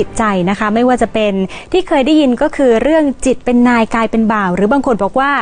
จิตใจนะคะ ไม่ว่าจะเป็นที่เคยได้ยินก็คือเรื่องจิตเป็นนายกายเป็นบ่าว หรือบางคนบอกว่า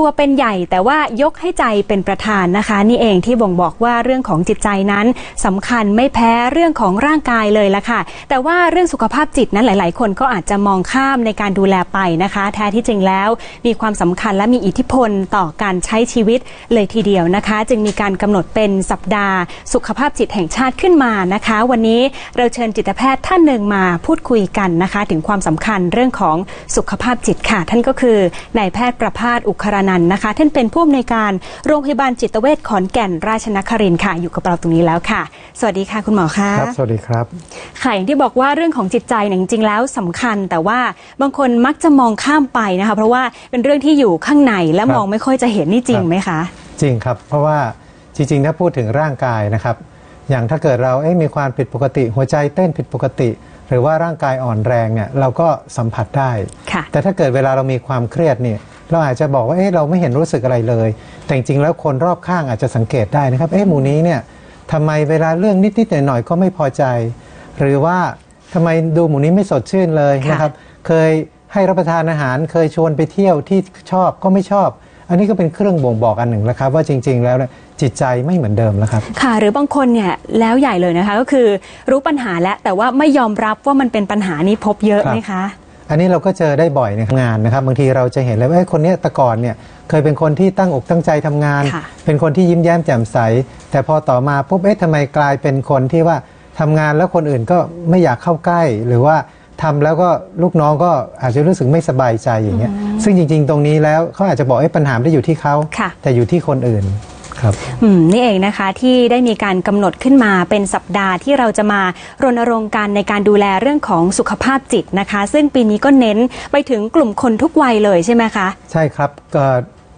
ตัวเป็นใหญ่แต่ว่ายกให้ใจเป็นประธานนะคะ นี่เองที่บ่งบอกว่าเรื่องของจิตใจนั้นสำคัญไม่แพ้เรื่องของร่างกายเลยละค่ะ แต่ว่าเรื่องสุขภาพจิตนั้นหลาย ๆ คนก็อาจจะมองข้ามในการดูแลไปนะคะ แท้ที่จริงแล้วมีความสำคัญและมีอิทธิพลต่อการใช้ชีวิตเลยทีเดียวนะคะ จึงมีการกำหนดเป็นสัปดาห์ สุขภาพจิตแห่งชาติขึ้นมานะคะ วันนี้เราเชิญจิตแพทย์ท่านหนึ่งมาพูดคุยกันนะคะ ถึงความสำคัญเรื่องของสุขภาพจิตค่ะ ท่านก็คือนายแพทย์ประภาสอุครานันท์นะคะ ท่านเป็นผู้อำนวยการโรงพยาบาลจิตเวชขอนแก่นราชนครินทร์ค่ะ อยู่กับเราตรงนี้แล้วค่ะ สวัสดีค่ะคุณหมอคะครับสวัสดีครับค่ะอย่างที่บอกว่าเรื่องของจิตใจเนี่ยจริงๆแล้วสำคัญ แต่ว่าบางคนมักจะมองข้ามไปนะคะ เพราะว่าเป็นเรื่องที่อยู่ข้างในและครับมองไม่ค่อยจะเห็นนี่จริงครับไหมคะ จริงครับ เพราะว่าจริงๆถ้าพูดถึงร่างกายนะครับอย่างถ้าเกิดเราเอ๊ะมีความผิดปกติ หัวใจเต้นผิดปกติ หรือว่าร่างกายอ่อนแรงเนี่ยเราก็สัมผัสได้ค่ะแต่ถ้าเกิดเวลาเรามีความเครียดเนี่ยเราอาจจะบอกว่าเอ๊ะเราไม่เห็นรู้สึกอะไรเลย แต่จริงๆแล้วคนรอบข้างอาจจะสังเกตได้นะครับ เอ๊ะหมูนี้เนี่ยทำไมเวลาเรื่องนิดๆหน่อยๆก็ไม่พอใจ หรือว่าทำไมดูหมูนี้ไม่สดชื่นเลยค่ะนะครับ เคยให้รับประทานอาหารเคยชวนไปเที่ยวที่ชอบก็ไม่ชอบ อันนี้ก็เป็นเครื่องบ่งบอกอันหนึ่งแล้วครับ ว่าจริง ๆ แล้วเนี่ย จิตใจไม่เหมือนเดิมแล้วครับ ค่ะ หรือบางคนเนี่ยแล้วใหญ่เลยนะคะ ก็คือรู้ปัญหาแล้วแต่ว่าไม่ยอมรับว่ามันเป็นปัญหานี้พบเยอะครับไหมคะ อันนี้เราก็เจอได้บ่อยในงานนะครับ บางทีเราจะเห็นเลยว่าเอ้ยคนเนี้ยแต่ก่อนเนี่ยเคยเป็นคนที่ตั้งอกตั้งใจทำงานค่ะเป็นคนที่ยิ้มแย้มแจ่มใส แต่พอต่อมาปุ๊บเอ๊ะทำไมกลายเป็นคนที่ว่าทำงานแล้วคนอื่นก็ไม่อยากเข้าใกล้หรือว่าทำแล้วก็ลูกน้องก็อาจจะรู้สึกไม่สบายใจอย่างเงี้ยซึ่งจริง ๆ ตรงนี้แล้วเขาอาจจะบอกเอ้ปัญหาไม่ได้อยู่ที่เขาค่ะแต่อยู่ที่คนอื่น ครับอืมนี่เองนะคะที่ได้มีการกำหนดขึ้นมาเป็นสัปดาห์ที่เราจะมารณรงค์กันในการดูแลเรื่องของสุขภาพจิตนะคะ ซึ่งปีนี้ก็เน้นไปถึงกลุ่มคนทุกวัยเลยใช่ไหมคะ ใช่ครับก็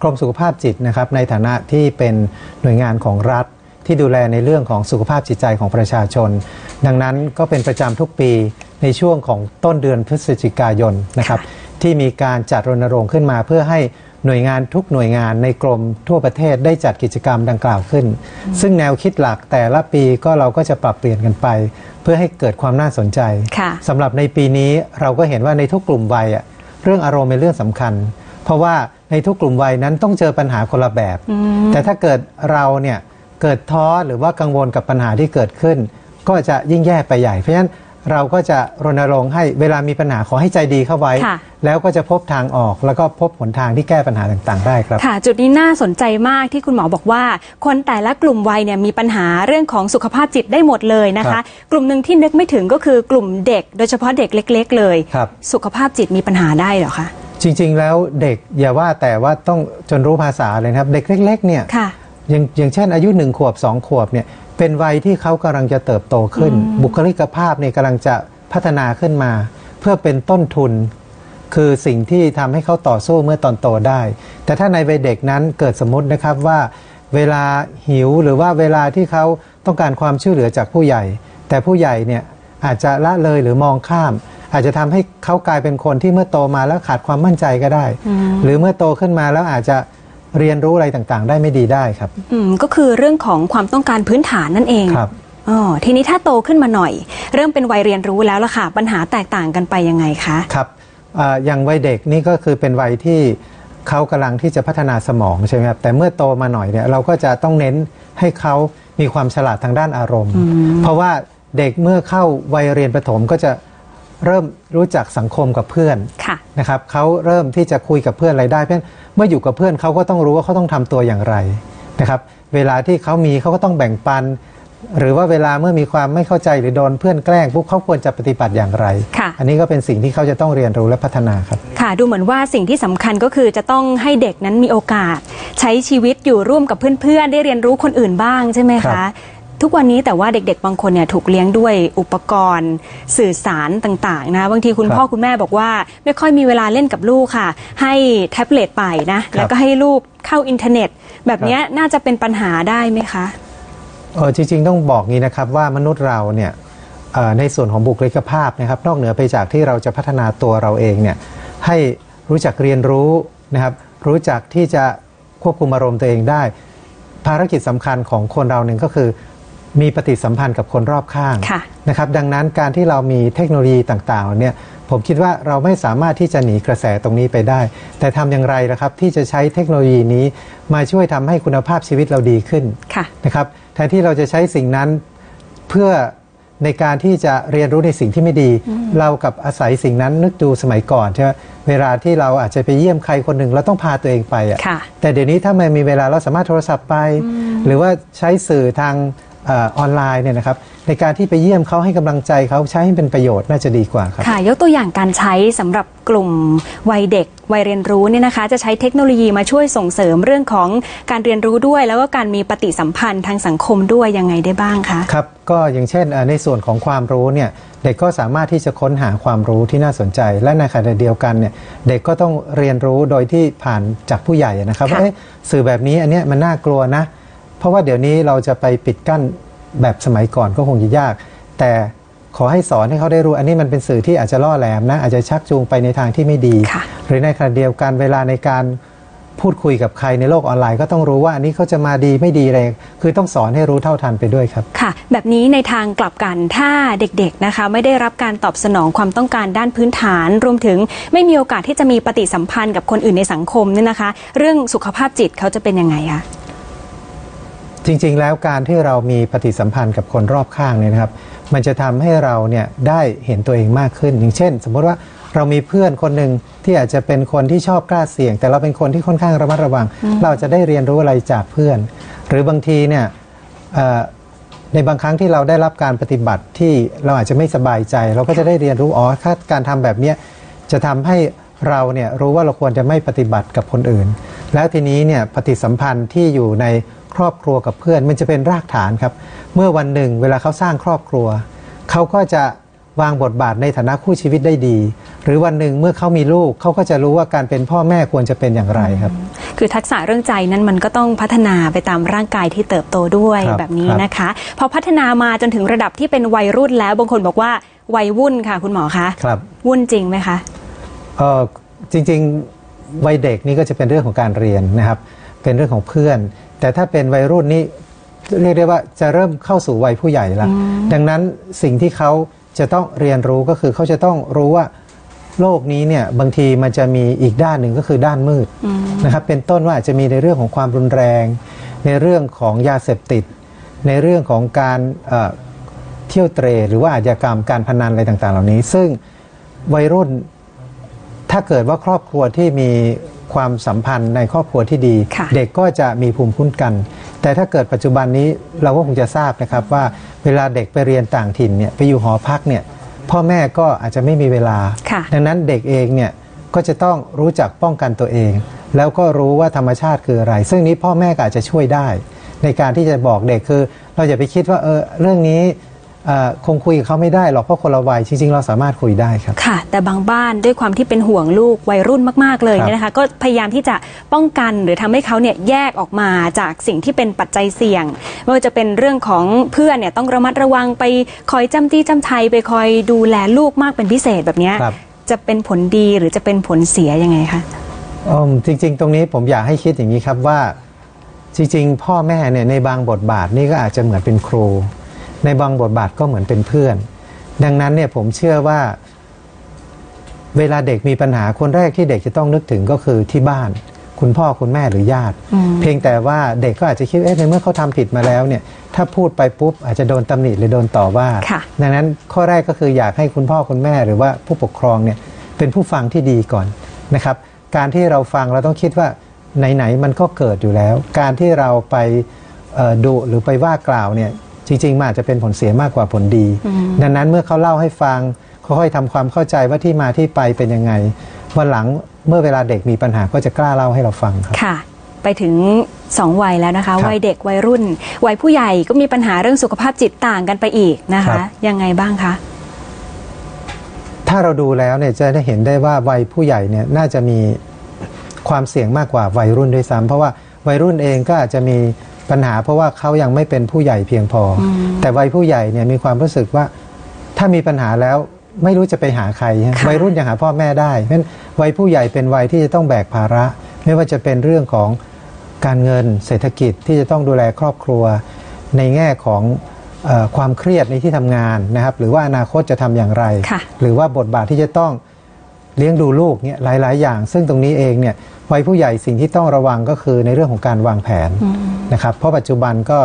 กรมสุขภาพจิตนะครับในฐานะที่เป็นหน่วยงานของรัฐที่ดูแลในเรื่องของสุขภาพจิตใจของประชาชน ดังนั้นก็เป็นประจำทุกปีในช่วงของต้นเดือนพฤศจิกายนนะครับค่ะที่มีการจัดรณรงค์ขึ้นมาเพื่อให้ หน่วยงานทุกหน่วยงานในกรมทั่วประเทศได้จัดกิจกรรมดังกล่าวขึ้น ซึ่งแนวคิดหลักแต่ละปีก็เราก็จะปรับเปลี่ยนกันไป เพื่อให้เกิดความน่าสนใจค่ะสำหรับในปีนี้เราก็เห็นว่าในทุกกลุ่มวัยอะเรื่องอารมณ์เป็นเรื่องสำคัญ เพราะว่าในทุกกลุ่มวัยนั้นต้องเจอปัญหาคนละแบบ แต่ถ้าเกิดเราเนี่ยเกิดท้อหรือว่ากังวลกับปัญหาที่เกิดขึ้น ก็จะยิ่งแย่ไปใหญ่เพราะฉะนั้น เราก็จะรณรงค์ให้เวลามีปัญหาขอให้ใจดีเข้าไว้ค่ะแล้วก็จะพบทางออก แล้วก็พบหนทางที่แก้ปัญหาต่างๆ ได้ครับค่ะ จุดนี้น่าสนใจมากที่คุณหมอบอกว่า คนแต่ละกลุ่มวัยเนี่ยมีปัญหาเรื่องของสุขภาพจิตได้หมดเลยนะครัคะบกลุ่มหนึ่งที่นึกไม่ถึงก็คือกลุ่มเด็ก โดยเฉพาะเด็กเล็ก ๆ เลยครับสุขภาพจิตมีปัญหาได้เหรอคะจริง ๆ แล้วเด็กอย่าว่าแต่ว่าต้องจนรู้ภาษาเลยนะครับ เด็กเล็ก ๆ เนี่ยค่ะ อย่างอย่างเช่นอายุหนึ่งขวบสองขวบเนี่ยเป็นวัยที่เขากำลังจะเติบโตขึ้น บุคลิกภาพเนี่ยกำลังจะพัฒนาขึ้นมา เพื่อเป็นต้นทุน คือสิ่งที่ทำให้เขาต่อสู้เมื่อตอนโตได้ แต่ถ้าในวัยเด็กนั้นเกิดสมมตินะครับว่าเวลาหิวหรือว่าเวลาที่เขาต้องการความช่วยเหลือจากผู้ใหญ่ แต่ผู้ใหญ่เนี่ยอาจจะละเลยหรือมองข้าม อาจจะทำให้เขากลายเป็นคนที่เมื่อโตมาแล้วขาดความมั่นใจก็ได้ หรือเมื่อโตขึ้นมาแล้วอาจจะ เรียนรู้อะไรต่างๆ ได้ไม่ดีได้ครับ อืมก็คือเรื่องของความต้องการพื้นฐานนั่นเองครับอ๋อทีนี้ถ้าโตขึ้นมาหน่อย เริ่มเป็นวัยเรียนรู้แล้วล่ะค่ะ ปัญหาแตกต่างกันไปยังไงคะครับอ่าอย่างวัยเด็กนี่ก็คือเป็นวัยที่เขากำลังที่จะพัฒนาสมองใช่ไหมครับแต่เมื่อโตมาหน่อยเนี่ยเราก็จะต้องเน้นให้เขามีความฉลาดทางด้านอารมณ์ เพราะว่าเด็กเมื่อเข้าวัยเรียนประถมก็จะ เริ่มรู้จักสังคมกับเพื่อนค่ะนะครับเขาเริ่มที่จะคุยกับเพื่อนอะไรได้เพราะฉะนั้นเมื่ออยู่กับเพื่อนเขาก็ต้องรู้ว่าเขาต้องทำตัวอย่างไรนะครับเวลาที่เขามีเขาก็ต้องแบ่งปัน หรือว่าเวลาเมื่อมีความไม่เข้าใจหรือโดนเพื่อนแกล้งปุ๊บเขาควรจะปฏิบัติอย่างไรค่ะอันนี้ก็เป็นสิ่งที่เขาจะต้องเรียนรู้และพัฒนาครับ ค่ะดูเหมือนว่าสิ่งที่สำคัญก็คือจะต้องให้เด็กนั้นมีโอกาส ใช้ชีวิตอยู่ร่วมกับเพื่อนๆ ได้เรียนรู้คนอื่นบ้างใช่ไหมครัคะบ ทุกวันนี้แต่ว่าเด็ก ๆ บางคนเนี่ยถูกเลี้ยงด้วยอุปกรณ์สื่อสารต่างๆนะบางทีคุณพ่อคุณแม่บอกว่า ไม่ค่อยมีเวลาเล่นกับลูกค่ะ ให้แท็บเล็ตไปนะแล้วก็ให้ลูกเข้าอินเทอร์เน็ต แบบเนี้ยน่าจะเป็นปัญหาได้ไหมคะเออจริง ๆ ต้องบอกงี้นะครับว่ามนุษย์เราเนี่ยเอ่อในส่วนของบุคลิกภาพนะครับ นอกเหนือไปจากที่เราจะพัฒนาตัวเราเองเนี่ยให้รู้จักเรียนรู้นะครับ รู้จักที่จะควบคุมอารมณ์ตัวเองได้ ภารกิจสำคัญของคนเราหนึ่งก็คือ มีปฏิสัมพันธ์กับคนรอบข้างค่ะนะครับดังนั้นการที่เรามีเทคโนโลยีต่างๆเนี่ยผมคิดว่าเราไม่สามารถที่จะหนีกระแสตรงนี้ไปได้ แต่ทำอย่างไรนะครับที่จะใช้เทคโนโลยีนี้มาช่วยทำให้คุณภาพชีวิตเราดีขึ้นค่ะนะครับแทนที่เราจะใช้สิ่งนั้นเพื่อในการที่จะเรียนรู้ในสิ่งที่ไม่ดี เรากับอาศัยสิ่งนั้นนึกดูสมัยก่อนใช่ไหมเวลาที่เราอาจจะไปเยี่ยมใครคนหนึ่งเราต้องพาตัวเองไปอะค่ะแต่เดี๋ยวนี้ถ้ามันมีเวลาเราสามารถโทรศัพท์ไป หรือว่าใช้สื่อทางเออออนไลน์เนี่ยนะครับในการที่ไปเยี่ยมเขาให้กำลังใจเขาใช้ให้เป็นประโยชน์น่าจะดีกว่าครับค่ะ ยกตัวอย่างการใช้สำหรับกลุ่มวัยเด็กวัยเรียนรู้เนี่ยนะคะ จะใช้เทคโนโลยีมาช่วยส่งเสริมเรื่องของการเรียนรู้ด้วย แล้วก็การมีปฏิสัมพันธ์ทางสังคมด้วยยังไงได้บ้างคะครับก็อย่างเช่นเอ่อในส่วนของความรู้เนี่ยเด็กก็สามารถที่จะค้นหาความรู้ที่น่าสนใจ และในขณะเดียวกันเนี่ยเด็กก็ต้องเรียนรู้โดยที่ผ่านจากผู้ใหญ่นะครับค่ะว่าเอ๊ะสื่อแบบนี้อันเนี้ยมันน่ากลัวนะ เพราะว่าเดี๋ยวนี้เราจะไปปิดกั้นแบบสมัยก่อนก็คงจะยาก แต่ขอให้สอนให้เขาได้รู้ อันนี้มันเป็นสื่อที่อาจจะล่อแหลมนะ อาจจะชักจูงไปในทางที่ไม่ดีค่ะหรือในขณะเดียวกันเวลาในการพูดคุยกับใครในโลกออนไลน์ก็ต้องรู้ว่าอันนี้เขาจะมาดีไม่ดีอะไร คือต้องสอนให้รู้เท่าทันไปด้วยครับ ค่ะ แบบนี้ในทางกลับกันถ้าเด็กๆนะคะ ไม่ได้รับการตอบสนองความต้องการด้านพื้นฐาน รวมถึงไม่มีโอกาสที่จะมีปฏิสัมพันธ์กับคนอื่นในสังคมเนี่ยนะคะ เรื่องสุขภาพจิตเขาจะเป็นยังไงคะ จริงๆ แล้วการที่เรามีปฏิสัมพันธ์กับคนรอบข้างเนี่ยนะครับ มันจะทำให้เราเนี่ยได้เห็นตัวเองมากขึ้น อย่างเช่น สมมติว่าเรามีเพื่อนคนหนึ่งที่อาจจะเป็นคนที่ชอบกล้าเสี่ยง แต่เราเป็นคนที่ค่อนข้างระมัดระวัง เราจะได้เรียนรู้อะไรจากเพื่อน หรือบางทีเนี่ยเอ่อในบางครั้งที่เราได้รับการปฏิบัติที่เราอาจจะไม่สบายใจ เราก็จะได้เรียนรู้อ๋อถ้าการทำแบบเนี้ยจะทำให้เราเนี่ยรู้ว่าเราควรจะไม่ปฏิบัติกับคนอื่น แล้วทีนี้เนี่ยปฏิสัมพันธ์ที่อยู่ใน ครอบครัวกับเพื่อน มันจะเป็นรากฐานครับ เมื่อวันหนึ่งเวลาเขาสร้างครอบครัว เขาก็จะวางบทบาทในฐานะคู่ชีวิตได้ดี หรือวันหนึ่งเมื่อเขามีลูกเขาก็จะรู้ว่าการเป็นพ่อแม่ควรจะเป็นอย่างไรครับ คือทักษะเรื่องใจนั้นมันก็ต้องพัฒนาไปตามร่างกายที่เติบโตด้วยครับแบบนี้ครับนะคะ พอพัฒนามาจนถึงระดับที่เป็นวัยรุ่นแล้วบางคนบอกว่าวัยวุ่นค่ะคุณหมอคะครับวุ่นจริงไหมคะเออจริงๆวัยเด็กนี่ก็จะเป็นเรื่องของการเรียนนะครับ เป็นเรื่องของเพื่อน แต่ถ้าเป็นวัยรุ่นนี่เรียกได้ว่าจะเริ่มเข้าสู่วัยผู้ใหญ่แล้วดังนั้นสิ่งที่เขาจะต้องเรียนรู้ก็คือเขาจะต้องรู้ว่าโลกนี้เนี่ยบางทีมันจะมีอีกด้านหนึ่งก็คือด้านมืดนะครับเป็นต้นว่าอาจจะมีในเรื่องของความรุนแรง ในเรื่องของยาเสพติด ในเรื่องของการเอ่อเที่ยวเตรหรือว่าอาชญากรรมการพนันอะไรต่าง ๆ เหล่านี้ ซึ่งวัยรุ่นถ้าเกิดว่าครอบครัวที่มี ความสัมพันธ์ในครอบครัวที่ดีค่ะเด็กก็จะมีภูมิคุ้มกัน แต่ถ้าเกิดปัจจุบันนี้เราก็คงจะทราบนะครับว่าเวลาเด็กไปเรียนต่างถิ่นเนี่ยไปอยู่หอพักเนี่ยพ่อแม่ก็อาจจะไม่มีเวลาค่ะดังนั้นเด็กเองเนี่ยก็จะต้องรู้จักป้องกันตัวเอง แล้วก็รู้ว่าธรรมชาติคืออะไร ซึ่งนี้พ่อแม่ก็อาจจะช่วยได้ ในการที่จะบอกเด็กคือ เราอย่าไปคิดว่าเออเรื่องนี้เอ่อ คงคุยกับเขาไม่ได้หรอกเพราะคนละวัยจริงๆ เราสามารถคุยได้ครับค่ะ แต่บางบ้านด้วยความที่เป็นห่วงลูกวัยรุ่นมากๆเลยครับเนี่ยนะคะก็พยายามที่จะป้องกันหรือทำให้เขาเนี่ยแยกออกมาจากสิ่งที่เป็นปัจจัยเสี่ยงไม่ว่าจะเป็นเรื่องของเพื่อนเนี่ยต้องระมัดระวังไปคอยจำจี้จำชัยไปคอยดูแลลูกมากเป็นพิเศษแบบเนี้ยครับจะเป็นผลดีหรือจะเป็นผลเสียยังไงคะอืมจริง ๆ ตรงนี้ผมอยากให้คิดอย่างนี้ครับว่าจริง ๆ พ่อแม่เนี่ยในบางบทบาทนี่ก็อาจจะเหมือนเป็นครู ในบางบทบาทก็เหมือนเป็นเพื่อน ดังนั้นเนี่ยผมเชื่อว่าเวลาเด็กมีปัญหาคนแรกที่เด็กจะต้องนึกถึงก็คือที่บ้าน คุณพ่อคุณแม่หรือญาติ เพียงแต่ว่าเด็กก็อาจจะคิดเอ๊ะในเมื่อเขาทำผิดมาแล้วเนี่ยถ้าพูดไปปุ๊บอาจจะโดนตำหนิหรือโดนต่อว่าค่ะดังนั้นข้อแรกก็คืออยากให้คุณพ่อคุณแม่หรือว่าผู้ปกครองเนี่ยเป็นผู้ฟังที่ดีก่อนนะครับ การที่เราฟังเราต้องคิดว่าไหนๆมันก็เกิดอยู่แล้ว การที่เราไปเอ่อดุหรือไปว่ากล่าวเนี่ย จริงๆมันอาจจะเป็นผลเสียมากกว่าผลดี ดังนั้นเมื่อเขาเล่าให้ฟังค่อยๆทำความเข้าใจว่าที่มาที่ไปเป็นยังไงวันหลังเมื่อเวลาเด็กมีปัญหาก็จะกล้าเล่าให้เราฟังครับค่ะ ไปถึง2วัยแล้วนะคะครับวัยเด็กวัยรุ่น วัยผู้ใหญ่ก็มีปัญหาเรื่องสุขภาพจิตต่างกันไปอีกนะครัคะบยังไงบ้างคะถ้าเราดูแล้วเนี่ยจะได้เห็นได้ว่าวัยผู้ใหญ่เนี่ยน่าจะมีความเสี่ยงมากกว่าวัยรุ่นด้วยซ้ำเพราะว่าวัยรุ่นเองก็อาจจะมี ปัญหาเพราะว่าเขายังไม่เป็นผู้ใหญ่เพียงพออแต่วัยผู้ใหญ่เนี่ยมีความรู้สึกว่าถ้ามีปัญหาแล้วไม่รู้จะไปหาใครฮะค่ะวัยรุ่นยังหาพ่อแม่ได้เพราะฉะนั้นวัยผู้ใหญ่เป็นวัยที่จะต้องแบกภาระ ไม่ว่าจะเป็นเรื่องของการเงินเศรษฐกิจที่จะต้องดูแลครอบครัว ในแง่ของเอ่อความเครียดในที่ทำงานนะครับ หรือว่าอนาคตจะทำอย่างไรค่ะหรือว่าบทบาทที่จะต้องเลี้ยงดูลูกเนี่ยหลาย ๆ อย่าง ซึ่งตรงนี้เองเนี่ย วัยผู้ใหญ่สิ่งที่ต้องระวังก็คือในเรื่องของการวางแผนนะครับ เพราะปัจจุบันก็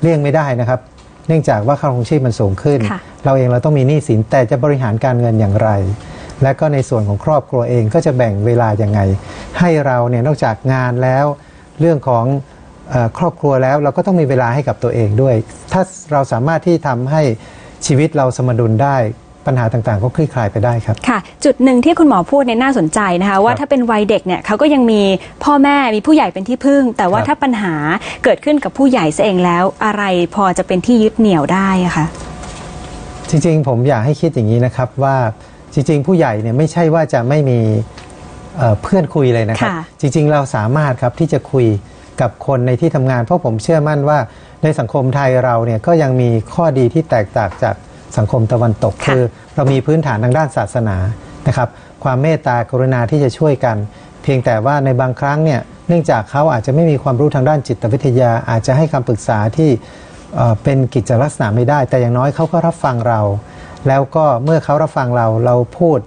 เลี่ยงไม่ได้นะครับ เนื่องจากว่าค่าครองชีพมันสูงขึ้นค่ะเราเองเราต้องมีหนี้สินแต่จะบริหารการเงินอย่างไร และก็ในส่วนของครอบครัวเองก็จะแบ่งเวลาอย่างไง ให้เราเนี่ยนอกจากงานแล้ว เรื่องของเออครอบครัวแล้วเราก็ต้องมีเวลาให้กับตัวเองด้วย ถ้าเราสามารถที่ทำให้ชีวิตเราสมดุลได้ ปัญหาต่างๆ ก็คลี่คลายไปได้ครับค่ะ จุดหนึ่งที่คุณหมอพูดเนี่ยน่าสนใจนะคะ ว่าครับถ้าเป็นวัยเด็กเนี่ยเขาก็ยังมีพ่อแม่มีผู้ใหญ่เป็นที่พึ่ง แต่ว่าครับถ้าปัญหาเกิดขึ้นกับผู้ใหญ่ซะเองแล้ว อะไรพอจะเป็นที่ยึดเหนี่ยวได้อะคะจริงๆ ผมอยากให้คิดอย่างนี้นะครับว่าจริง ๆ ผู้ใหญ่เนี่ยไม่ใช่ว่าจะไม่มีเอ่อเพื่อนคุยเลยนะครับค่ะจริง ๆ เราสามารถครับที่จะคุยกับคนในที่ทำงาน เพราะผมเชื่อมั่นว่าในสังคมไทยเราเนี่ยก็ยังมีข้อดีที่แตกต่างจาก สังคมตะวันตกค่ะคือ เรามีพื้นฐานทางด้านศาสนานะครับ ความเมตตากรุณาที่จะช่วยกัน เพียงแต่ว่าในบางครั้งเนี่ยเนื่องจากเขาอาจจะไม่มีความรู้ทางด้านจิตวิทยา อาจจะให้คำปรึกษาที่เอ่อเป็นกิจลักษณะไม่ได้ แต่อย่างน้อยเขาก็รับฟังเรา แล้วก็เมื่อเขารับฟังเราเราพูด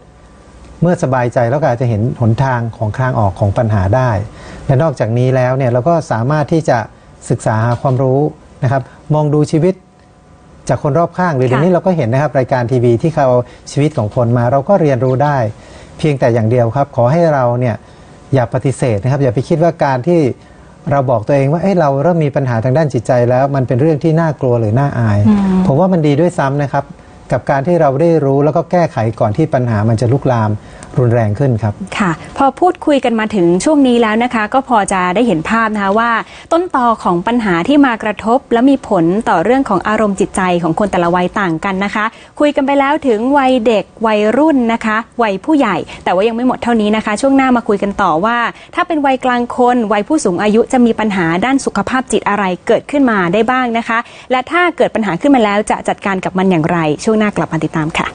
เมื่อสบายใจแล้วก็อาจจะเห็นหนทางของทางออกของปัญหาได้ และนอกจากนี้แล้วเนี่ยเราก็สามารถที่จะศึกษาหาความรู้นะครับ มองดูชีวิต จากคนรอบข้างหรือค่ะเดี๋ยวนี้เราก็เห็นนะครับรายการทีวีที่เขาเอาชีวิตของคนมาเราก็เรียนรู้ได้ เพียงแต่อย่างเดียวครับ ขอให้เราเนี่ยอย่าปฏิเสธนะครับ อย่าไปคิดว่าการที่เราบอกตัวเองว่าเอ้ยเราเริ่มมีปัญหาทางด้านจิตใจแล้วมันเป็นเรื่องที่น่ากลัวหรือน่าอาย ผมว่ามันดีด้วยซ้ำนะครับ กับการที่เราได้รู้แล้วก็แก้ไขก่อนที่ปัญหามันจะลุกลามรุนแรงขึ้นครับ ค่ะ พอพูดคุยกันมาถึงช่วงนี้แล้วนะคะ ก็พอจะได้เห็นภาพนะคะว่า ต้นตอของปัญหาที่มากระทบ และมีผลต่อเรื่องของอารมณ์จิตใจของคนแต่ละวัยต่างกันนะคะ คุยกันไปแล้วถึงวัยเด็กวัยรุ่นนะคะวัยผู้ใหญ่ แต่ว่ายังไม่หมดเท่านี้นะคะ ช่วงหน้ามาคุยกันต่อว่า ถ้าเป็นวัยกลางคนวัยผู้สูงอายุจะมีปัญหาด้านสุขภาพจิตอะไรเกิดขึ้นมาได้บ้างนะคะ และถ้าเกิดปัญหาขึ้นมาแล้วจะจัดการกับมันอย่างไรช่วงวงหน้ากลับมาติดตามค่ะ